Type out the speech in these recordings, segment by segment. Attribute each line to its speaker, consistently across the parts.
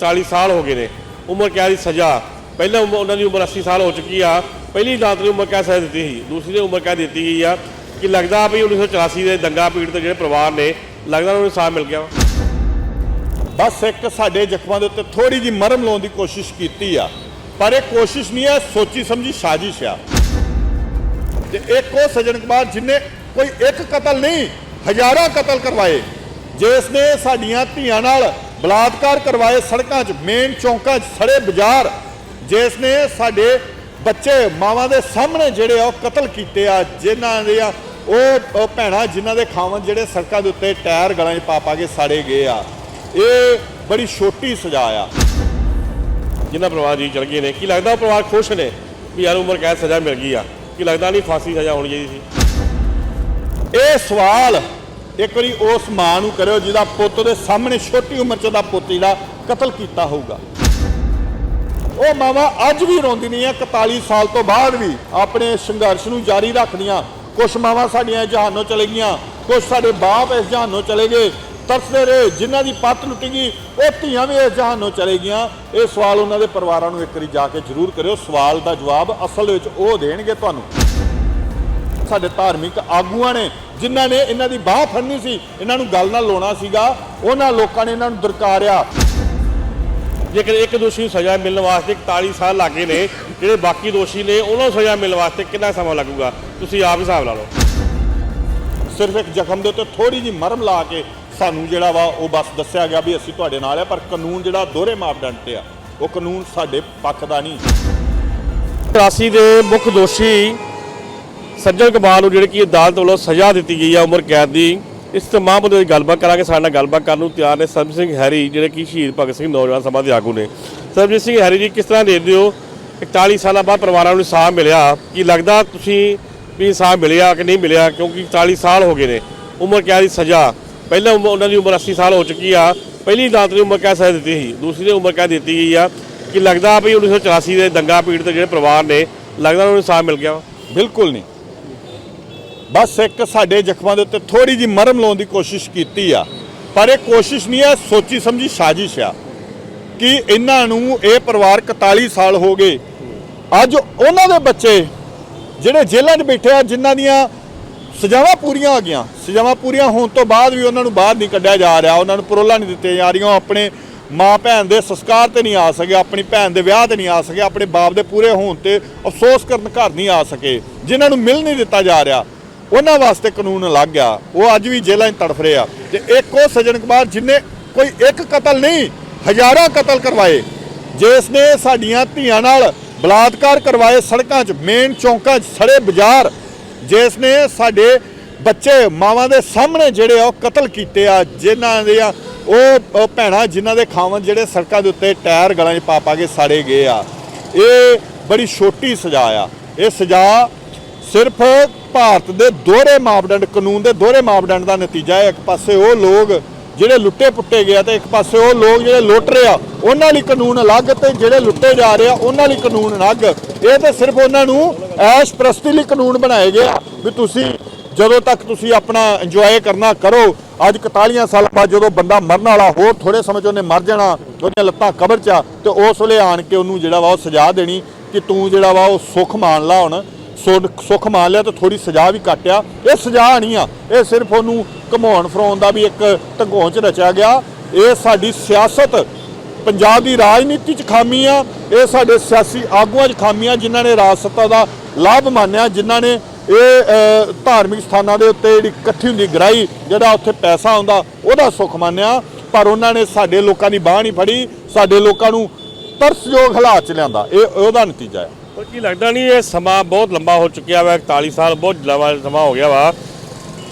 Speaker 1: 41 ਸਾਲ ਹੋ ਗਏ ਨੇ। ਉਮਰ ਕੈਦ ਦੀ ਸਜ਼ਾ। ਪਹਿਲਾਂ ਉਮਰ- ਉਹਨਾਂ ਦੀ ਉਮਰ 80 ਸਾਲ ਹੋ ਚੁੱਕੀ ਆ। ਪਹਿਲੀ ਅਦਾਲਤ ਨੇ ਉਮਰ ਕੈਦ ਸਜ਼ਾ ਦਿੱਤੀ ਸੀ। ਦੂਸਰੀ ਨੇ ਉਮਰ ਕੈਦ ਦਿੱਤੀ ਗਈ ਆ ਕਿ ਲੱਗਦਾ ਵੀ 1984 ਦੇ ਦੰਗਾ ਪੀੜਤ ਜਿਹੜੇ ਪਰਿਵਾਰ ਨੇ, ਲੱਗਦਾ ਉਹਨਾਂ ਨੂੰ ਇਨਸਾਫ ਮਿਲ ਗਿਆ। ਵਾ
Speaker 2: ਬਸ ਇੱਕ ਸਾਡੇ ਜ਼ਖਮਾਂ ਦੇ ਉੱਤੇ ਥੋੜੀ ਜੀ ਮਰਮ ਲਾਉਣ ਦੀ ਕੋਸ਼ਿਸ਼ ਕੀਤੀ ਆ। ਪਰ ਇਹ ਕੋਸ਼ਿਸ਼ ਨਹੀਂ ਆ, ਸੋਚੀ ਸਮਝੀ ਸਾਜ਼ਿਸ਼ ਆ। ਤੇ ਇੱਕ ਉਹ ਸੱਜਣ ਕੁਮਾਰ ਜਿਨੇ ਕੋਈ ਇੱਕ ਕਤਲ ਨਹੀਂ, ਹਜ਼ਾਰਾਂ ਕਤਲ ਕਰਵਾਏ। ਜਿਸ ਨੇ ਸਾਡੀਆਂ ਧੀਆਂ ਨਾਲ ਬਲਾਤਕਾਰ ਕਰਵਾਏ ਸੜਕਾਂ 'ਚ ਮੇਨ ਚੌਂਕਾਂ 'ਚ ਸੜੇ ਬਾਜ਼ਾਰ ਜਿਸ ਨੇ ਸਾਡੇ ਬੱਚੇ ਮਾਵਾਂ ਦੇ ਸਾਹਮਣੇ ਜਿਹੜੇ ਆ ਉਹ ਕਤਲ ਕੀਤੇ ਆ ਜਿਨ੍ਹਾਂ ਦੇ ਆ ਉਹ ਭੈਣਾਂ ਜਿਨ੍ਹਾਂ ਦੇ ਖਾਵਨ ਜਿਹੜੇ ਸੜਕਾਂ ਦੇ ਉੱਤੇ ਟਾਇਰ ਗਲਾਂ 'ਚ ਪਾ ਪਾ ਕੇ ਸਾੜੇ ਗਏ ਆ। ਇਹ ਬੜੀ ਛੋਟੀ ਸਜ਼ਾ ਆ।
Speaker 1: ਜਿਨ੍ਹਾਂ ਪਰਿਵਾਰ ਜੀ ਚਲ ਗਏ ਨੇ ਕੀ ਲੱਗਦਾ ਉਹ ਪਰਿਵਾਰ ਖੁਸ਼ ਨੇ ਵੀ ਯਾਰ ਉਮਰ ਕੈਦ ਸਜ਼ਾ ਮਿਲ ਗਈ ਆ? ਕੀ ਲੱਗਦਾ ਨਹੀਂ ਫਾਂਸੀ ਸਜ਼ਾ ਹੋਣੀ ਚਾਹੀਦੀ ਸੀ?
Speaker 2: ਇਹ ਸਵਾਲ ਇੱਕ ਵਾਰੀ ਉਸ ਮਾਂ ਨੂੰ ਕਰਿਓ ਜਿਹਦਾ ਪੁੱਤ ਦੇ ਸਾਹਮਣੇ ਛੋਟੀ ਉਮਰ 'ਚ ਦਾ ਪੁੱਤ ਜਿਹੜਾ ਕਤਲ ਕੀਤਾ ਹੋਊਗਾ। ਉਹ ਮਾਵਾ ਅੱਜ ਵੀ ਰੋਂਦੀ ਨਹੀਂ ਹੈ 41 ਸਾਲ ਤੋਂ ਬਾਅਦ ਵੀ ਆਪਣੇ ਸੰਘਰਸ਼ ਨੂੰ ਜਾਰੀ ਰੱਖਦੀਆਂ। ਕੁਝ ਮਾਵਾਂ ਸਾਡੀਆਂ ਜਹਾਨੋਂ ਚਲੇ ਗਈਆਂ ਕੁਝ ਸਾਡੇ ਬਾਪ ਇਸ ਜਹਾਨੋਂ ਚਲੇ ਗਏ। ਤਰਸਦੇ ਰਹੇ, ਜਿਨ੍ਹਾਂ ਦੀ ਪੱਤ ਲੁੱਟੀ ਗਈ ਉਹ ਧੀਆਂ ਵੀ ਇਸ ਜਹਾਨੋਂ ਚਲੇ ਗਈਆਂ। ਇਹ ਸਵਾਲ ਉਹਨਾਂ ਦੇ ਪਰਿਵਾਰਾਂ ਨੂੰ ਇੱਕ ਵਾਰੀ ਜਾ ਕੇ ਜ਼ਰੂਰ ਕਰਿਓ। ਸਵਾਲ ਦਾ ਜਵਾਬ ਅਸਲ ਵਿੱਚ ਉਹ ਦੇਣਗੇ ਤੁਹਾਨੂੰ। ਸਾਡੇ ਧਾਰਮਿਕ ਆਗੂਆਂ ਨੇ, ਜਿਨ੍ਹਾਂ ਨੇ ਇਹਨਾਂ ਦੀ ਬਾਹ ਫੜਨੀ ਸੀ, ਇਹਨਾਂ ਨੂੰ ਗੱਲ ਨਾਲ ਲਾਉਣਾ ਸੀਗਾ। ਉਹਨਾਂ ਲੋਕਾਂ ਨੇ ਇਹਨਾਂ ਨੂੰ ਦਰਕਾਰਿਆ।
Speaker 1: ਜੇਕਰ ਇੱਕ ਦੋਸ਼ੀ ਨੂੰ ਸਜ਼ਾ ਮਿਲਣ ਵਾਸਤੇ 41 ਸਾਲ ਲੱਗੇ ਨੇ, ਜਿਹੜੇ ਬਾਕੀ ਦੋਸ਼ੀ ਨੇ, ਉਹਨਾਂ ਨੂੰ ਸਜ਼ਾ ਮਿਲਣ ਵਾਸਤੇ ਕਿੰਨਾ ਸਮਾਂ ਲੱਗੂਗਾ? ਤੁਸੀਂ ਆਪ ਹਿਸਾਬ ਲਾ ਲਓ।
Speaker 2: ਸਿਰਫ ਇੱਕ ਜ਼ਖਮ ਦੇ ਉੱਤੇ ਥੋੜੀ ਜੀ ਮਰਮ ਲਾ ਕੇ ਸਾਨੂੰ ਜਿਹੜਾ ਵਾ ਉਹ ਬਸ ਦੱਸਿਆ ਗਿਆ ਵੀ ਅਸੀਂ ਤੁਹਾਡੇ ਨਾਲ ਆ, ਪਰ ਕਾਨੂੰਨ ਜਿਹੜਾ ਦੋਹਰੇ ਮਾਪਦੰਡ ਤੇ ਆ, ਉਹ ਕਾਨੂੰਨ ਸਾਡੇ ਪੱਖ ਦਾ ਨਹੀਂ।
Speaker 1: 83 ਦੇ ਮੁੱਖ ਦੋਸ਼ੀ ਸੱਜਣ ਕਮਾਲ ਨੂੰ ਜਿਹੜੀ ਕਿ ਅਦਾਲਤ ਵੱਲੋਂ ਸਜ਼ਾ ਦਿੱਤੀ ਗਈ ਆ ਉਮਰ ਕੈਦ ਦੀ। ਇਸ ਤਮਾਮ ਮੁੱਦੇ ਦੀ ਗੱਲਬਾਤ ਕਰਾਂਗੇ, ਸਾਡੇ ਨਾਲ ਗੱਲਬਾਤ ਕਰਨ ਨੂੰ ਤਿਆਰ ਨੇ ਸਰਬਜੀਤ ਸਿੰਘ ਹੈਰੀ, ਜਿਹੜੇ ਕਿ ਸ਼ਹੀਦ ਭਗਤ ਸਿੰਘ ਨੌਜਵਾਨ ਸਭਾ ਦੇ ਆਗੂ ਨੇ। ਸਰਬਜੀਤ ਸਿੰਘ ਹੈਰੀ ਜੀ, ਕਿਸ ਤਰ੍ਹਾਂ ਦੇਖਦੇ ਹੋ? 41 ਸਾਲਾਂ ਬਾਅਦ ਪਰਿਵਾਰਾਂ ਨੂੰ ਇਨਸਾਫ ਮਿਲਿਆ। ਕੀ ਲੱਗਦਾ ਤੁਸੀਂ ਵੀ ਇਨਸਾਫ ਮਿਲਿਆ ਕਿ ਨਹੀਂ ਮਿਲਿਆ? ਕਿਉਂਕਿ 40 ਸਾਲ ਹੋ ਗਏ ਨੇ। ਉਮਰ ਕੈਦ ਦੀ ਸਜ਼ਾ। ਪਹਿਲਾਂ ਉਮਰ- ਉਹਨਾਂ ਦੀ ਉਮਰ 80 ਸਾਲ ਹੋ ਚੁੱਕੀ ਆ। ਪਹਿਲੀ ਅਦਾਲਤ ਨੇ ਉਮਰ ਕੈਦ ਸਜ਼ਾ ਦਿੱਤੀ ਸੀ। ਦੂਸਰੀ ਨੇ ਉਮਰ ਕੈਦ ਦਿੱਤੀ ਗਈ ਆ। ਕਿ ਲੱਗਦਾ ਵੀ 1984 ਦੇ ਦੰਗਾ ਪੀੜਤ ਜਿਹੜੇ ਪਰਿਵਾਰ ਨੇ, ਲੱਗਦਾ ਉਹਨਾਂ ਨੂੰ ਇਨਸਾਫ ਮਿਲ ਗਿਆ
Speaker 2: ਬਿਲਕੁਲ ਨਹੀਂ। ਬਸ ਇੱਕ ਸਾਡੇ ਜ਼ਖਮਾਂ ਦੇ ਉੱਤੇ ਥੋੜੀ ਜੀ ਮਰਮ ਲਾਉਣ ਦੀ ਕੋਸ਼ਿਸ਼ ਕੀਤੀ ਆ। ਪਰ ਇਹ ਕੋਸ਼ਿਸ਼ ਨਹੀਂ ਹੈ, ਸੋਚੀ ਸਮਝੀ ਸਾਜ਼ਿਸ਼ ਆ ਕਿ ਇਹਨਾਂ ਨੂੰ ਇਹ ਪਰਿਵਾਰ 41 ਸਾਲ ਹੋ ਗਏ। ਅੱਜ ਉਹਨਾਂ ਦੇ ਬੱਚੇ ਜਿਹੜੇ ਜੇਲ੍ਹਾਂ 'ਚ ਬੈਠੇ ਆ, ਜਿਨ੍ਹਾਂ ਦੀਆਂ ਸਜ਼ਾਵਾਂ ਪੂਰੀਆਂ ਹੋ ਗਈਆਂ, ਸਜ਼ਾਵਾਂ ਪੂਰੀਆਂ ਹੋਣ ਤੋਂ ਬਾਅਦ ਵੀ ਉਹਨਾਂ ਨੂੰ ਬਾਹਰ ਨਹੀਂ ਕੱਢਿਆ ਜਾ ਰਿਹਾ, ਉਹਨਾਂ ਨੂੰ ਪਰੋਲਾ ਨਹੀਂ ਦਿੱਤੇ ਜਾ ਰਹੀਆਂ, ਉਹ ਆਪਣੇ ਮਾਂ ਭੈਣ ਦੇ ਸੰਸਕਾਰ ਤੇ ਨਹੀਂ ਆ ਸਕੇ, ਆਪਣੀ ਭੈਣ ਦੇ ਵਿਆਹ ਤੇ ਨਹੀਂ ਆ ਸਕੇ, ਆਪਣੇ ਬਾਪ ਦੇ ਪੂਰੇ ਹੋਣ ਤੇ ਅਫਸੋਸ ਕਰਨ ਘਰ ਨਹੀਂ ਆ ਸਕੇ, ਜਿਨ੍ਹਾਂ ਨੂੰ ਮਿਲ ਨਹੀਂ ਦਿੱਤਾ ਜਾ ਰਿਹਾ। ਉਹਨਾਂ ਵਾਸਤੇ ਕਾਨੂੰਨ ਅਲੱਗ ਆ ਉਹ ਅੱਜ ਵੀ ਜੇਲ੍ਹਾਂ 'ਚ ਤੜਫ ਰਹੇ ਆ। ਤੇ ਇੱਕ ਉਹ ਸੱਜਣ ਕੁਮਾਰ ਜਿਨੇ ਕੋਈ ਇੱਕ ਕਤਲ ਨਹੀਂ, ਹਜ਼ਾਰਾਂ ਕਤਲ ਕਰਵਾਏ। ਜਿਸ ਨੇ ਸਾਡੀਆਂ ਧੀਆਂ ਨਾਲ ਬਲਾਤਕਾਰ ਕਰਵਾਏ ਸੜਕਾਂ 'ਚ ਮੇਨ ਚੌਂਕਾਂ 'ਚ ਸੜੇ ਬਾਜ਼ਾਰ ਜਿਸ ਨੇ ਸਾਡੇ ਬੱਚੇ ਮਾਵਾਂ ਦੇ ਸਾਹਮਣੇ ਜਿਹੜੇ ਆ ਉਹ ਕਤਲ ਕੀਤੇ ਆ, ਜਿਨ੍ਹਾਂ ਦੇ ਆ, ਉਹ ਉਹ ਭੈਣਾਂ ਜਿਨ੍ਹਾਂ ਦੇ ਖਾਵਨ ਜਿਹੜੇ ਸੜਕਾਂ ਦੇ ਉੱਤੇ ਟਾਇਰ ਗਲਾਂ 'ਚ ਪਾ ਪਾ ਕੇ ਸਾੜੇ ਗਏ ਆ। ਇਹ ਬੜੀ ਛੋਟੀ ਸਜ਼ਾ ਆ। ਇਹ ਸਜ਼ਾ ਸਿਰਫ ਭਾਰਤ ਦੇ ਦੋਹਰੇ ਮਾਪਦੰਡ, ਕਾਨੂੰਨ ਦੇ ਦੋਹਰੇ ਮਾਪਦੰਡ ਦਾ ਨਤੀਜਾ ਹੈ। ਇੱਕ ਪਾਸੇ ਉਹ ਲੋਕ ਜਿਹੜੇ ਲੁੱਟੇ ਪੁੱਟੇ ਗਏ ਆ ਤੇ ਇੱਕ ਪਾਸੇ ਉਹ ਲੋਕ ਜਿਹੜੇ ਲੁੱਟ ਰਹੇ ਆ, ਉਹਨਾਂ ਲਈ ਕਾਨੂੰਨ ਅਲੱਗ ਤੇ ਜਿਹੜੇ ਲੁੱਟੇ ਜਾ ਰਹੇ ਆ, ਉਹਨਾਂ ਲਈ ਕਾਨੂੰਨ ਅਲੱਗ। ਇਹ ਤਾਂ ਸਿਰਫ ਉਹਨਾਂ ਨੂੰ ਐਸ਼ ਪ੍ਰਸਤੀ ਲਈ ਕਾਨੂੰਨ ਬਣਾਏ ਗਏ ਵੀ ਤੁਸੀਂ ਜਦੋਂ ਤੱਕ ਤੁਸੀਂ ਆਪਣਾ ਇੰਜੋਏ ਕਰਨਾ ਕਰੋ, ਅੱਜ 41 ਸਾਲ ਬਾਅਦ ਜਦੋਂ ਬੰਦਾ ਮਰਨ ਵਾਲਾ ਹੋਰ ਥੋੜੇ ਸਮੇਂ 'ਚ ਉਹਨੇ ਮਰ ਜਾਣਾ, ਉਹਦੀਆਂ ਲੱਤਾਂ ਕਬਰ 'ਚ ਆ, ਤੇ ਉਸ ਵੇਲੇ ਆਣ ਕੇ ਉਹਨੂੰ ਜਿਹੜਾ ਵਾ ਉਹ ਸਜ਼ਾ ਦੇਣੀ ਕਿ ਤੂੰ ਜਿਹੜਾ ਵਾ ਉਹ ਸੁੱਖ ਮਾਣ ਲਾ ਹੁਣ। ਸੁੱਖ ਸੁੱਖ ਮਾਣ ਲਿਆ ਤੇ ਥੋੜੀ ਸਜ਼ਾ ਵੀ ਕੱਟਿਆ ਇਹ ਸਜ਼ਾ ਨਹੀਂ ਆ। ਇਹ ਸਿਰਫ ਉਹਨੂੰ ਘਮਾਉਣ ਫਰਾਉਣ ਦਾ ਵੀ ਇੱਕ ਢੰਗੋਂ 'ਚ ਰਚਿਆ ਗਿਆ। ਇਹ ਸਾਡੀ ਸਿਆਸਤ, ਪੰਜਾਬ ਦੀ ਰਾਜਨੀਤੀ 'ਚ ਖਾਮੀ ਆ। ਇਹ ਸਾਡੇ ਸਿਆਸੀ ਆਗੂਆਂ 'ਚ ਖਾਮੀ ਆ, ਜਿਨ੍ਹਾਂ ਨੇ ਰਾਜ ਸੱਤਾ ਦਾ ਲਾਭ ਮਾਨਿਆ, ਜਿਨ੍ਹਾਂ ਨੇ ਇਹ ਧਾਰਮਿਕ ਸਥਾਨਾਂ ਦੇ ਉੱਤੇ ਜਿਹੜੀ ਇਕੱਠੀ ਹੁੰਦੀ ਗ੍ਰਾਈ, ਜਿਹੜਾ ਉੱਥੇ ਪੈਸਾ ਆਉਂਦਾ ਉਹਦਾ ਸੁੱਖ ਮੰਨਿਆ। ਪਰ ਉਹਨਾਂ ਨੇ ਸਾਡੇ ਲੋਕਾਂ ਦੀ ਬਾਹ ਨਹੀਂ ਫੜੀ। ਸਾਡੇ ਲੋਕਾਂ ਨੂੰ ਤਰਸਯੋਗ ਹਾਲਾਤ 'ਚ ਲਿਆਂਦਾ। ਇਹ, ਉਹਦਾ ਨਤੀਜਾ ਹੈ
Speaker 1: ਪਰ ਕੀ ਲੱਗਦਾ ਨਹੀਂ ਇਹ ਸਮਾਂ ਬਹੁਤ ਲੰਬਾ ਹੋ ਚੁੱਕਿਆ ਵਾ 41 ਸਾਲ ਬਹੁਤ ਲੰਬਾ ਸਮਾਂ ਹੋ ਗਿਆ ਵਾ।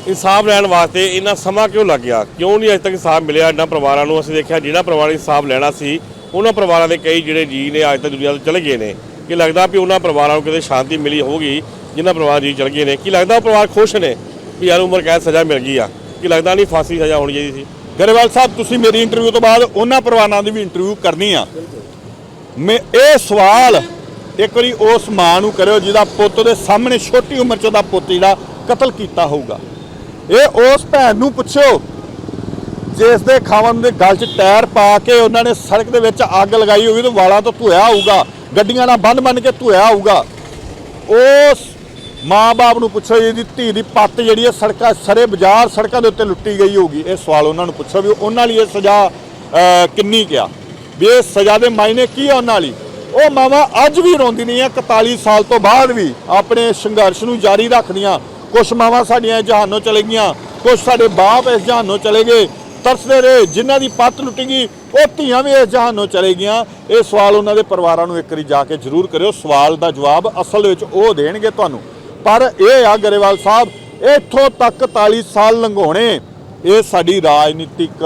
Speaker 1: ਇਨਸਾਫ ਲੈਣ ਵਾਸਤੇ ਇੰਨਾ ਸਮਾਂ ਕਿਉਂ ਲੱਗ ਗਿਆ? ਕਿਉਂ ਨਹੀਂ ਅਜੇ ਤੱਕ ਇਨਸਾਫ ਮਿਲਿਆ? ਇਹਨਾਂ ਪਰਿਵਾਰਾਂ ਨੂੰ ਅਸੀਂ ਦੇਖਿਆ, ਜਿਹੜਾ ਪਰਿਵਾਰ ਨੇ ਇਨਸਾਫ ਲੈਣਾ ਸੀ, ਉਹਨਾਂ ਪਰਿਵਾਰਾਂ ਦੇ ਕਈ ਜਿਹੜੇ ਜੀ ਨੇ ਅੱਜ ਤੱਕ ਦੁਨੀਆ ਤੋਂ ਚਲੇ ਗਏ ਨੇ। ਕੀ ਲੱਗਦਾ ਵੀ ਉਹਨਾਂ ਪਰਿਵਾਰਾਂ ਨੂੰ ਕਿਤੇ ਸ਼ਾਂਤੀ ਮਿਲੀ ਹੋਊਗੀ, ਜਿਨ੍ਹਾਂ ਪਰਿਵਾਰ ਜੀ ਚਲੇ ਗਏ ਨੇ? ਕੀ ਲੱਗਦਾ ਉਹ ਪਰਿਵਾਰ ਖੁਸ਼ ਨੇ ਵੀ ਯਾਰ ਉਮਰ ਕੈਦ ਸਜ਼ਾ ਮਿਲ ਗਈ ਆ? ਕੀ ਲੱਗਦਾ ਨਹੀਂ ਫਾਂਸੀ ਸਜ਼ਾ ਹੋਣੀ ਚਾਹੀਦੀ ਸੀ?
Speaker 2: ਗਰੇਵਾਲ ਸਾਹਿਬ, ਤੁਸੀਂ ਮੇਰੀ ਇੰਟਰਵਿਊ ਤੋਂ ਬਾਅਦ ਉਹਨਾਂ ਪਰਿਵਾਰਾਂ ਦੀ ਵੀ ਇੰਟਰਵਿਊ ਕਰਨੀ ਆ। ਮੈਂ ਇਹ ਸਵਾਲ ਇੱਕ ਵਾਰੀ ਉਸ ਮਾਂ ਨੂੰ ਕਰਿਓ ਜਿਹਦਾ ਪੁੱਤ ਦੇ ਸਾਹਮਣੇ ਛੋਟੀ ਉਮਰ 'ਚ ਉਹਦਾ ਪੁੱਤ ਜਿਹੜਾ ਕਤਲ ਕੀਤਾ ਹੋਊਗਾ। ਇਹ ਉਸ ਭੈਣ ਨੂੰ ਪੁੱਛਿਓ ਜਿਸ ਦੇ ਖਾਵਨ ਦੇ ਗਲ 'ਚ ਟਾਇਰ ਪਾ ਕੇ ਉਹਨਾਂ ਨੇ ਸੜਕ ਦੇ ਵਿੱਚ ਅੱਗ ਲਗਾਈ ਹੋਊਗੀ ਤੇ ਵਾਲਾਂ ਤੋਂ ਧੋਇਆ ਹੋਊਗਾ ਗੱਡੀਆਂ ਨਾਲ ਬੰਨ ਬੰਨ ਕੇ ਧੋਇਆ ਹੋਊਗਾ ਉਸ ਮਾਂ-ਬਾਪ ਨੂੰ ਪੁੱਛੋ ਇਹਦੀ ਧੀ ਦੀ ਪੱਤ ਜਿਹੜੀ ਹੈ ਸੜਕਾਂ, ਸਰੇ ਬਾਜ਼ਾਰ ਸੜਕਾਂ ਦੇ ਉੱਤੇ ਲੁੱਟੀ ਗਈ ਹੋਊਗੀ। ਇਹ ਸਵਾਲ ਉਹਨਾਂ ਨੂੰ ਪੁੱਛੋ ਵੀ ਉਹਨਾਂ ਲਈ ਇਹ ਸਜ਼ਾ ਕਿੰਨੀ ਕਿਆ ਵੀ ਇਹ ਸਜ਼ਾ ਦੇ ਮਾਇਨੇ ਕੀ ਆ ਉਹਨਾਂ ਲਈ? ਉਹ ਮਾਵਾਂ ਅੱਜ ਵੀ ਰੋਂਦੀ ਨਹੀਂ ਆ 41 ਸਾਲ ਤੋਂ ਬਾਅਦ ਵੀ ਆਪਣੇ ਸੰਘਰਸ਼ ਨੂੰ ਜਾਰੀ ਰੱਖਦੀਆਂ। ਕੁਝ ਮਾਵਾਂ ਸਾਡੀਆਂ ਜਹਾਨੋਂ ਚਲੇ ਗਈਆਂ ਕੁਝ ਸਾਡੇ ਬਾਪ ਇਸ ਜਹਾਨੋਂ ਚਲੇ ਗਏ। ਤਰਸਦੇ ਰਹੇ, ਜਿਨ੍ਹਾਂ ਦੀ ਪੱਤ ਲੁੱਟ ਗਈ, ਉਹ ਧੀਆਂ ਵੀ ਇਸ ਜਹਾਨੋਂ ਚਲੇ ਗਈਆਂ। ਇਹ ਸਵਾਲ ਉਹਨਾਂ ਦੇ ਪਰਿਵਾਰਾਂ ਨੂੰ ਇੱਕ ਵਾਰੀ ਜਾ ਕੇ ਜ਼ਰੂਰ ਕਰਿਓ। ਸਵਾਲ ਦਾ ਜਵਾਬ ਅਸਲ ਵਿੱਚ ਉਹ ਦੇਣਗੇ ਤੁਹਾਨੂੰ। ਪਰ ਇਹ ਆ ਗਰੇਵਾਲ ਸਾਹਿਬ, ਇੱਥੋਂ ਤੱਕ 41 ਸਾਲ ਲੰਘਾਉਣੇ, ਇਹ ਸਾਡੀ ਰਾਜਨੀਤਿਕ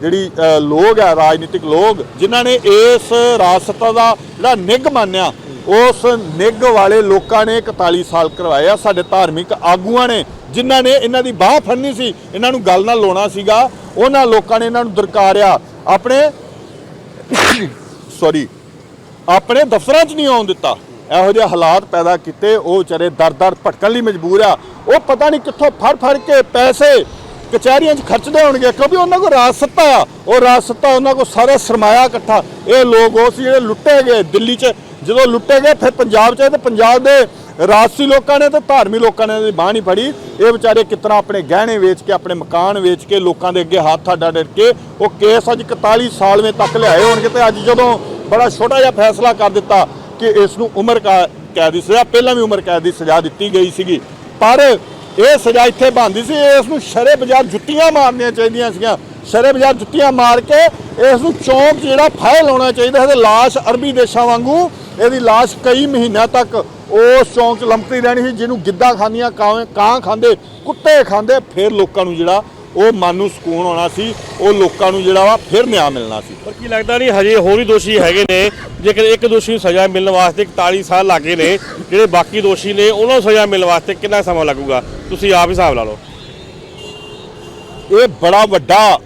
Speaker 2: ਜਿਹੜੀ ਲੋਕ ਆ, ਰਾਜਨੀਤਿਕ ਲੋਕ, ਜਿਨ੍ਹਾਂ ਨੇ ਇਸ ਰਾਸਤਾ ਦਾ ਜਿਹੜਾ ਨਿੱਘ ਮੰਨਿਆ, ਉਸ ਨਿੱਘ ਵਾਲੇ ਲੋਕਾਂ ਨੇ 41 ਸਾਲ ਕਰਵਾਇਆ, ਸਾਡੇ ਧਾਰਮਿਕ ਆਗੂਆਂ ਨੇ, ਜਿਨ੍ਹਾਂ ਨੇ ਇਹਨਾਂ ਦੀ ਬਾਹ ਫੜਨੀ ਸੀ, ਇਹਨਾਂ ਨੂੰ ਗੱਲ ਨਾਲ ਲਾਉਣਾ ਸੀਗਾ, ਉਹਨਾਂ ਲੋਕਾਂ ਨੇ ਇਹਨਾਂ ਨੂੰ ਦਰਕਾਰਿਆ। ਆਪਣੇ ਸੌਰੀ ਆਪਣੇ ਦਫ਼ਤਰਾਂ 'ਚ ਨਹੀਂ ਆਉਣ ਦਿੱਤਾ। ਇਹੋ ਜਿਹੇ ਹਾਲਾਤ ਪੈਦਾ ਕੀਤੇ, ਉਹ ਵਿਚਾਰੇ ਦਰ-ਦਰ ਭਟਕਣ ਲਈ ਮਜਬੂਰ ਆ। ਉਹ ਪਤਾ ਨਹੀਂ ਕਿੱਥੋਂ ਫੜ-ਫੜ ਕੇ ਪੈਸੇ ਕਚਹਿਰੀਆਂ 'ਚ ਖਰਚਦੇ ਹੋਣਗੇ, ਕਿਉਂਕਿ ਉਹਨਾਂ ਕੋਲ ਰਾਜ ਸੱਤਾ ਆ। ਉਹ ਰਾਜ ਸੱਤਾ ਉਹਨਾਂ ਕੋਲ ਸਾਰਾ ਸਰਮਾਇਆ ਇਕੱਠਾ। ਇਹ ਲੋਕ ਉਹ ਸੀ ਜਿਹੜੇ ਲੁੱਟੇ ਗਏ ਦਿੱਲੀ 'ਚ। ਜਦੋਂ ਲੁੱਟੇ ਗਏ, ਫਿਰ ਪੰਜਾਬ 'ਚ ਆਏ ਤੇ ਪੰਜਾਬ ਦੇ ਰਾਜਸੀ ਲੋਕਾਂ ਨੇ ਤੇ ਧਾਰਮਿਕ ਲੋਕਾਂ ਨੇ ਇਹਦੀ ਬਾਹ ਨਹੀਂ ਫੜੀ। ਇਹ ਵਿਚਾਰੇ ਕਿਤਨਾ ਆਪਣੇ ਗਹਿਣੇ ਵੇਚ ਕੇ, ਆਪਣੇ ਮਕਾਨ ਵੇਚ ਕੇ ਲੋਕਾਂ ਦੇ ਅੱਗੇ ਹੱਥ ਅੱਡਾ ਡਰ ਕੇ ਉਹ ਕੇਸ ਅੱਜ 41 ਸਾਲਵੇਂ ਤੱਕ ਲਿਆਏ ਹੋਣਗੇ ਤੇ ਅੱਜ ਜਦੋਂ ਬੜਾ ਛੋਟਾ ਜਿਹਾ ਫੈਸਲਾ ਕਰ ਦਿੱਤਾ ਕਿ ਇਸ ਨੂੰ ਉਮਰ ਕਾ- ਕੈਦ ਦੀ ਸਜ਼ਾ, ਪਹਿਲਾਂ ਵੀ ਉਮਰ ਕੈਦ ਦੀ ਸਜ਼ਾ ਦਿੱਤੀ ਗਈ ਸੀਗੀ। ਪਰ ਇਹ ਸਜ਼ਾ ਇੱਥੇ ਬਣਦੀ ਸੀ, ਇਸ ਨੂੰ ਸ਼ਰੇ ਬਾਜ਼ਾਰ ਜੁੱਤੀਆਂ ਮਾਰਨੀਆਂ ਚਾਹੀਦੀਆਂ ਸੀਗੀਆਂ। ਸ਼ਰੇ ਬਾਜ਼ਾਰ ਜੁੱਤੀਆਂ ਮਾਰ ਕੇ ਇਸ ਨੂੰ ਚੌਂਕ 'ਚ ਜਿਹੜਾ ਫਾਇਲ ਲਾਉਣਾ ਚਾਹੀਦਾ ਹੈ ਤੇ ਲਾਸ਼ ਅਰਬੀ ਦੇਸ਼ਾਂ ਵਾਂਗੂ, ਇਹਦੀ ਲਾਸ਼ ਕਈ ਮਹੀਨਿਆਂ ਤੱਕ ਉਸ ਚੌਂਕ 'ਚ ਲੰਮਕਦੀ ਰਹਿਣੀ ਸੀ, ਜਿਹਨੂੰ ਗਿੱਧਾ ਖਾਂਦੀਆਂ ਕਾਂ ਕਾਂ ਖਾਂਦੇ, ਕੁੱਤੇ ਖਾਂਦੇ, ਫਿਰ ਲੋਕਾਂ ਨੂੰ ਜਿਹੜਾ ਉਹ ਮਨ ਨੂੰ ਸਕੂਨ ਆਉਣਾ ਸੀ ਉਹ ਲੋਕਾਂ ਨੂੰ ਜਿਹੜਾ ਵਾ ਫਿਰ ਨਿਆਂ ਮਿਲਣਾ ਸੀ।
Speaker 1: ਪਰ ਕੀ ਲੱਗਦਾ ਨਹੀਂ ਹਜੇ ਹੋਰ ਵੀ ਦੋਸ਼ੀ ਹੈਗੇ ਨੇ ਜੇਕਰ ਇੱਕ ਦੋਸ਼ੀ ਨੂੰ ਸਜ਼ਾ ਮਿਲਣ ਵਾਸਤੇ 41 ਸਾਲ ਲੱਗੇ ਨੇ ਜਿਹੜੇ ਬਾਕੀ ਦੋਸ਼ੀ ਨੇ ਉਹਨਾਂ ਨੂੰ ਸਜ਼ਾ ਮਿਲਣ ਵਾਸਤੇ ਕਿੰਨਾ ਸਮਾਂ ਲੱਗੂਗਾ? ਤੁਸੀਂ ਆਪ ਹਿਸਾਬ ਲਾ ਲਓ।
Speaker 2: ਇਹ ਬੜਾ ਵੱਡਾ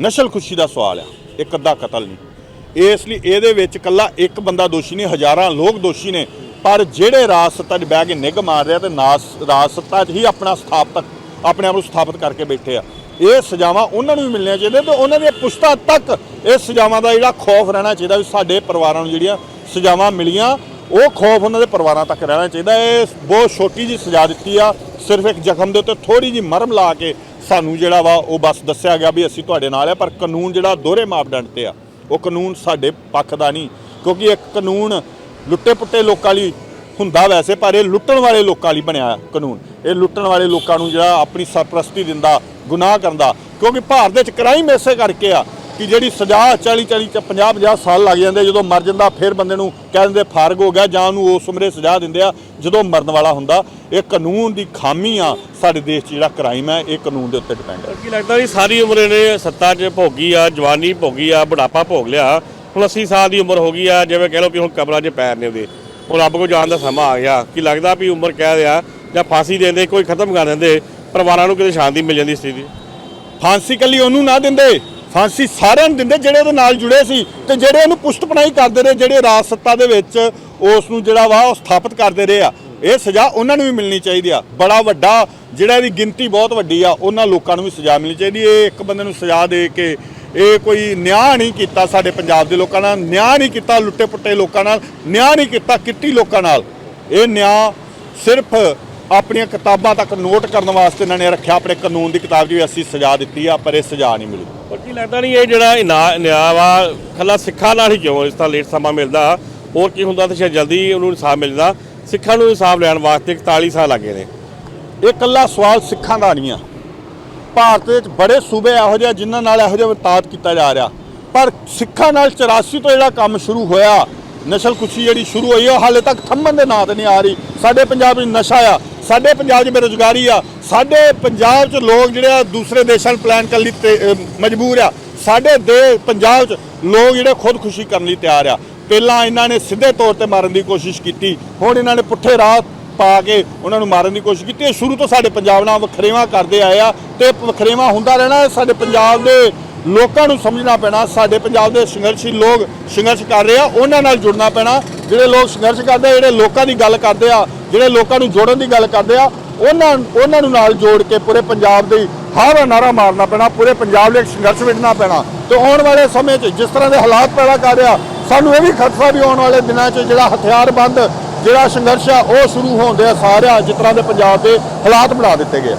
Speaker 2: ਨਸਲ ਖੁਸ਼ੀ ਦਾ ਸਵਾਲ ਆ ਇੱਕ ਅੱਧਾ ਕਤਲ ਨਹੀਂ। ਇਸ ਲਈ ਇਹਦੇ ਵਿੱਚ ਕੱਲਾ ਇੱਕ ਬੰਦਾ ਦੋਸ਼ੀ ਨਹੀਂ ਹਜ਼ਾਰਾਂ ਲੋਕ ਦੋਸ਼ੀ ਨੇ ਪਰ ਜਿਹੜੇ ਰਾਜ ਸੱਤਾ 'ਚ ਬਹਿ ਕੇ ਨਿੱਘ ਮਾਰ ਰਿਹਾ ਤੇ ਨਾਸ ਰਾਜ ਸੱਤਾ 'ਚ ਹੀ ਆਪਣਾ ਸਥਾਪਿਤ ਆਪਣੇ ਆਪ ਨੂੰ ਸਥਾਪਿਤ ਕਰਕੇ ਬੈਠੇ ਆ। ਇਹ ਸਜ਼ਾਵਾਂ ਉਹਨਾਂ ਨੂੰ ਵੀ ਮਿਲਣੀਆਂ ਚਾਹੀਦੀਆਂ ਤੇ ਉਹਨਾਂ ਦੇ ਪੁਸ਼ਤਾਂ ਤੱਕ ਇਹ ਸਜ਼ਾਵਾਂ ਦਾ ਜਿਹੜਾ ਖੌਫ ਰਹਿਣਾ ਚਾਹੀਦਾ ਵੀ ਸਾਡੇ ਪਰਿਵਾਰਾਂ ਨੂੰ ਜਿਹੜੀਆਂ ਸਜ਼ਾਵਾਂ ਮਿਲੀਆਂ, ਉਹ ਖੌਫ ਉਹਨਾਂ ਦੇ ਪਰਿਵਾਰਾਂ ਤੱਕ ਰਹਿਣਾ ਚਾਹੀਦਾ। ਇਹ ਬਹੁਤ ਛੋਟੀ ਜੀ ਸਜ਼ਾ ਦਿੱਤੀ ਆ, ਸਿਰਫ ਇੱਕ ਜ਼ਖਮ ਦੇ ਉੱਤੇ ਥੋੜੀ ਜੀ ਮਰਮ ਲਾ ਕੇ ਸਾਨੂੰ ਜਿਹੜਾ ਵਾ ਉਹ ਬਸ ਦੱਸਿਆ ਗਿਆ ਵੀ ਅਸੀਂ ਤੁਹਾਡੇ ਨਾਲ ਆ, ਪਰ ਕਾਨੂੰਨ ਜਿਹੜਾ ਦੋਹਰੇ ਮਾਪਦੰਡ ਤੇ ਆ, ਉਹ ਕਾਨੂੰਨ ਸਾਡੇ ਪੱਖ ਦਾ ਨਹੀਂ, ਕਿਉਂਕਿ ਇੱਕ ਕਾਨੂੰਨ ਲੁੱਟੇ ਪੁੱਟੇ ਲੋਕਾਂ ਲਈ ਹੁੰਦਾ ਵੈਸੇ, ਪਰ ਇਹ ਲੁੱਟਣ ਵਾਲੇ ਲੋਕਾਂ ਲਈ ਬਣਿਆ ਕਾਨੂੰਨ। ਇਹ ਲੁੱਟਣ ਵਾਲੇ ਲੋਕਾਂ ਨੂੰ ਜਿਹੜਾ ਆਪਣੀ ਸਰਪ੍ਰਸਤੀ ਦਿੰਦਾ, ਗੁਨਾਹ ਕਰਦਾ, ਕਿਉਂਕਿ ਭਾਰਤ ਵਿੱਚ ਕ੍ਰਾਈਮ ਐਸੇ ਕਰਕੇ ਆ ਕਿ ਜਿਹੜੀ ਸਜ਼ਾ 40 40 ਚ 50 50 ਸਾਲ ਲੱਗ ਜਾਂਦੇ ਜਦੋਂ ਮਰ ਜਾਂਦਾ, ਫਿਰ ਬੰਦੇ ਨੂੰ ਕਹਿ ਦਿੰਦੇ ਫਾਰਗ ਹੋ ਗਿਆ ਜਾਂ ਉਹਨੂੰ ਉਸ ਉਮਰੇ ਸਜ਼ਾ ਦਿੰਦੇ ਆ, ਜਦੋਂ ਮਰਨ ਵਾਲਾ ਹੁੰਦਾ। ਇਹ ਕਾਨੂੰਨ ਦੀ ਖਾਮੀ ਆ ਸਾਡੇ ਦੇਸ਼ 'ਚ ਜਿਹੜਾ ਕ੍ਰਾਈਮ ਹੈ, ਇਹ ਕਾਨੂੰਨ ਦੇ ਉੱਤੇ ਡਿਪੈਂਡ ਹੈ।
Speaker 1: ਕੀ ਲੱਗਦਾ ਨਹੀਂ ਸਾਰੀ ਉਮਰ ਇਹਨੇ ਸੱਤਾ 'ਚ ਭੋਗੀ ਆ, ਜਵਾਨੀ ਭੋਗੀ ਆ, ਬੁਢਾਪਾ ਭੋਗ ਲਿਆ। ਹੁਣ 80 ਸਾਲ ਦੀ ਉਮਰ ਹੋ ਗਈ ਆ, ਜਿਵੇਂ ਕਹਿ ਲਓ ਕਿ ਹੁਣ ਕਬਰਾਂ 'ਚ ਪੈਰ ਨੇ ਉਹਦੇ। ਹੁਣ ਰੱਬ ਕੋ ਜਾਣ ਦਾ ਸਮਾਂ ਆ ਗਿਆ। ਕਿ ਲੱਗਦਾ ਵੀ ਉਮਰ ਕਹਿ ਦਿਆ ਜਾਂ ਫਾਂਸੀ ਦੇ ਦਿੰਦੇ ਕੋਈ ਖਤਮ ਕਰ ਦਿੰਦੇ, ਪਰਿਵਾਰਾਂ ਨੂੰ ਕਿਤੇ ਸ਼ਾਂਤੀ ਮਿਲ ਜਾਂਦੀ ਸਥਿਤੀ
Speaker 2: ਫਾਂਸੀ ਕੱਲੀ ਉਹਨੂੰ ਨਾ ਦਿੰਦੇ, ਫਾਂਸੀ ਸਾਰਿਆਂ ਨੂੰ ਦਿੰਦੇ ਜਿਹੜੇ ਉਹਦੇ ਨਾਲ ਜੁੜੇ ਸੀ ਤੇ ਜਿਹੜੇ ਉਹਨੂੰ ਪੁਸ਼ਤ ਕਰਦੇ ਰਹੇ, ਜਿਹੜੇ ਰਾਜ ਸੱਤਾ ਦੇ ਵਿੱਚ ਉਸ ਨੂੰ ਜਿਹੜਾ ਵਾ ਉਹ ਸਥਾਪਿਤ ਕਰਦੇ ਰਹੇ ਆ। ਇਹ ਸਜ਼ਾ ਉਹਨਾਂ ਨੂੰ ਵੀ ਮਿਲਣੀ ਚਾਹੀਦੀ ਆ। ਬੜਾ ਵੱਡਾ ਜਿਹੜਾ ਇਹਦੀ ਗਿਣਤੀ ਬਹੁਤ ਵੱਡੀ ਆ, ਉਹਨਾਂ ਲੋਕਾਂ ਨੂੰ ਵੀ ਸਜ਼ਾ ਮਿਲਣੀ ਚਾਹੀਦੀ ਇਹ ਇੱਕ ਬੰਦੇ ਨੂੰ ਸਜ਼ਾ ਦੇ ਕੇ ਇਹ ਕੋਈ ਨਿਆਂ ਨਹੀਂ ਕੀਤਾ ਸਾਡੇ ਪੰਜਾਬ ਦੇ ਲੋਕਾਂ ਨਾਲ ਨਿਆਂ ਨਹੀਂ ਕੀਤਾ ਲੁੱਟੇ ਪੁੱਟੇ ਲੋਕਾਂ ਨਾਲ ਨਿਆਂ ਨਹੀਂ ਕੀਤਾ ਕਿੱਟੀ ਲੋਕਾਂ ਨਾਲ। ਇਹ ਨਿਆਂ ਸਿਰਫ ਆਪਣੀਆਂ ਕਿਤਾਬਾਂ ਤੱਕ ਨੋਟ ਕਰਨ ਵਾਸਤੇ ਇਹਨਾਂ ਨੇ ਰੱਖਿਆ ਆਪਣੇ ਕਾਨੂੰਨ ਦੀ ਕਿਤਾਬ ਵੀ ਅਸੀਂ ਸਜ਼ਾ ਦਿੱਤੀ ਆ ਪਰ ਇਹ ਸਜ਼ਾ ਨਹੀਂ ਮਿਲੀ।
Speaker 1: ਪਰ ਕੀ ਲੱਗਦਾ ਨਹੀਂ ਇਹ ਜਿਹੜਾ ਨਿਆਂ ਵਾ ਖੱਲਾ ਸਿੱਖਾਂ ਨਾਲ ਹੀ ਕਿਉਂ ਇਸ ਤਰ੍ਹਾਂ ਲੇਟ ਸਮਾਂ ਮਿਲਦਾ? ਹੋਰ ਕੀ ਹੁੰਦਾ ਤਾਂ ਸ਼ਾਇਦ ਜਲਦੀ ਉਹਨੂੰ ਇਨਸਾਫ ਮਿਲਦਾ। ਸਿੱਖਾਂ ਨੂੰ ਇਨਸਾਫ ਲੈਣ ਵਾਸਤੇ 41 ਸਾਲ ਲੱਗੇ ਨੇ।
Speaker 2: ਇਹ ਇਕੱਲਾ ਸਵਾਲ ਸਿੱਖਾਂ ਦਾ ਨਹੀਂ ਆ। ਭਾਰਤ ਵਿੱਚ ਬੜੇ ਸੂਬੇ ਇਹੋ ਜਿਹੇ ਜਿਨ੍ਹਾਂ ਨਾਲ ਇਹੋ ਜਿਹਾ ਵਰਤਾਅ ਕੀਤਾ ਜਾ ਰਿਹਾ। ਪਰ ਸਿੱਖਾਂ ਨਾਲ 84 ਤੋਂ ਜਿਹੜਾ ਕੰਮ ਸ਼ੁਰੂ ਹੋਇਆ, ਨਸ਼ਲ ਕੁਸ਼ੀ ਜਿਹੜੀ ਸ਼ੁਰੂ ਹੋਈ ਉਹ ਹਾਲੇ ਤੱਕ ਥੰਮਣ ਦੇ ਨਾਂ ਤੇ ਨਹੀਂ ਆ ਰਹੀ। ਸਾਡੇ ਪੰਜਾਬ ਵਿੱਚ ਨਸ਼ਾ ਆ, ਸਾਡੇ ਪੰਜਾਬ 'ਚ ਬੇਰੁਜ਼ਗਾਰੀ ਆ, ਸਾਡੇ ਪੰਜਾਬ 'ਚ ਲੋਕ ਜਿਹੜੇ ਆ ਦੂਸਰੇ ਦੇਸ਼ਾਂ ਨੂੰ ਪਲਾਨ ਕਰਨ ਲਈ ਮਜਬੂਰ ਆ। ਸਾਡੇ ਦੇ ਪੰਜਾਬ 'ਚ ਲੋਕ ਜਿਹੜੇ ਖੁਦਕੁਸ਼ੀ ਕਰਨ ਲਈ ਤਿਆਰ ਆ। ਪਹਿਲਾਂ ਇਹਨਾਂ ਨੇ ਸਿੱਧੇ ਤੌਰ ਤੇ ਮਾਰਨ ਦੀ ਕੋਸ਼ਿਸ਼ ਕੀਤੀ, ਹੁਣ ਇਹਨਾਂ ਨੇ ਪੁੱਠੇ ਰਾਹ ਪਾ ਕੇ ਉਹਨਾਂ ਨੂੰ ਮਾਰਨ ਦੀ ਕੋਸ਼ਿਸ਼ ਕੀਤੀ। ਇਹ ਸ਼ੁਰੂ ਤੋਂ ਸਾਡੇ ਪੰਜਾਬ ਨਾਲ ਵਖਰੇਵਾ ਕਰਦੇ ਆਏ ਆ ਤੇ ਵਖਰੇਵਾ ਹੁੰਦਾ ਰਹਿਣਾ ਸਾਡੇ ਪੰਜਾਬ ਦੇ ਲੋਕਾਂ ਨੂੰ ਸਮਝਣਾ ਪੈਣਾ, ਸਾਡੇ ਪੰਜਾਬ ਦੇ ਸੰਘਰਸ਼ੀ ਲੋਕ ਸੰਘਰਸ਼ ਕਰ ਰਹੇ ਆ, ਉਹਨਾਂ ਨਾਲ ਜੁੜਨਾ ਪੈਣਾ। ਜਿਹੜੇ ਲੋਕ ਸੰਘਰਸ਼ ਕਰਦੇ ਆ, ਜਿਹੜੇ ਲੋਕਾਂ ਦੀ ਗੱਲ ਕਰਦੇ ਆ, ਜਿਹੜੇ ਲੋਕਾਂ ਨੂੰ ਜੋੜਨ ਦੀ ਗੱਲ ਕਰਦੇ ਆ, ਉਹਨਾਂ ਉਹਨਾਂ ਨੂੰ ਨਾਲ ਜੋੜ ਕੇ ਪੂਰੇ ਪੰਜਾਬ ਦੀ ਹਾਰਾ ਨਾਰਾ ਮਾਰਨਾ ਪੈਣਾ, ਪੂਰੇ ਪੰਜਾਬ ਲਈ ਸੰਘਰਸ਼ ਵਿੱਢਣਾ ਪੈਣਾ। ਤੇ ਆਉਣ ਵਾਲੇ ਸਮੇਂ 'ਚ ਜਿਸ ਤਰ੍ਹਾਂ ਦੇ ਹਾਲਾਤ ਪੈਦਾ ਕਰ ਰਿਹਾ, ਸਾਨੂੰ ਇਹ ਵੀ ਖਤਰਾ ਵੀ ਆਉਣ ਵਾਲੇ ਦਿਨਾਂ 'ਚ ਜਿਹੜਾ ਹਥਿਆਰਬੰਦ ਜਿਹੜਾ ਸੰਘਰਸ਼ ਆ, ਉਹ ਸ਼ੁਰੂ ਹੋਣ ਦੇ ਆਸਾਰ ਜਿਸ ਤਰ੍ਹਾਂ ਦੇ ਪੰਜਾਬ ਦੇ ਹਾਲਾਤ ਬਣਾ ਦਿੱਤੇ ਗਏ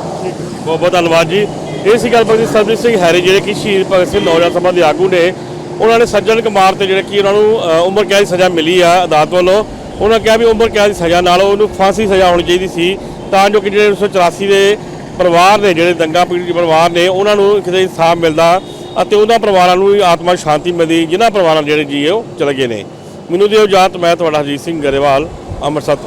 Speaker 1: ਬਹੁਤ ਬਹੁਤ ਧੰਨਵਾਦ ਜੀ। ਇਹ ਸੀ ਗੱਲਬਾਤ ਜੀ ਸਰਬਜੀਤ ਸਿੰਘ ਹੈਰੀ, ਜਿਹੜੇ ਕਿ ਸ਼ਹੀਦ ਭਗਤ ਸਿੰਘ ਨੌਜਵਾਨ ਸਭਾ ਦੇ ਆਗੂ ਨੇ। ਉਹਨਾਂ ਨੇ ਸੱਜਣ ਕੁਮਾਰ ਤੇ ਜਿਹੜੇ ਕਿ ਉਹਨਾਂ ਨੂੰ ਉਮਰ ਕੈਦ ਦੀ ਸਜ਼ਾ ਮਿਲੀ ਆ ਅਦਾਲਤ ਵੱਲੋਂ। ਉਹਨਾਂ ਕਿਹਾ ਵੀ ਉਮਰ ਕੈਦ ਦੀ ਸਜ਼ਾ ਨਾਲ ਉਹਨੂੰ ਫਾਂਸੀ ਸਜ਼ਾ ਹੋਣੀ ਚਾਹੀਦੀ ਸੀ। ਤਾਂ ਜੋ ਕਿ ਜਿਹੜੇ 1984 ਦੇ ਪਰਿਵਾਰ ਨੇ, ਜਿਹੜੇ ਦੰਗਾ ਪੀੜਤ ਪਰਿਵਾਰ ਨੇ, ਉਹਨਾਂ ਨੂੰ ਕਿਤੇ ਇਨਸਾਫ ਮਿਲਦਾ ਅਤੇ ਉਹਨਾਂ ਪਰਿਵਾਰਾਂ ਨੂੰ ਵੀ ਆਤਮਾ ਸ਼ਾਂਤੀ ਮਿਲਦੀ, ਜਿਨ੍ਹਾਂ ਪਰਿਵਾਰਾਂ ਦੇ ਜਿਹੜੇ ਜੀ ਉਹ ਚਲੇ ਗਏ ਨੇ। ਮੈਨੂੰ ਦਿਓ ਜਾਤ ਮੈਂ ਤੁਹਾਡਾ ਹਰਜੀਤ ਸਿੰਘ ਗਰੇਵਾਲ। ਅੰਮ੍ਰਿਤਸਰ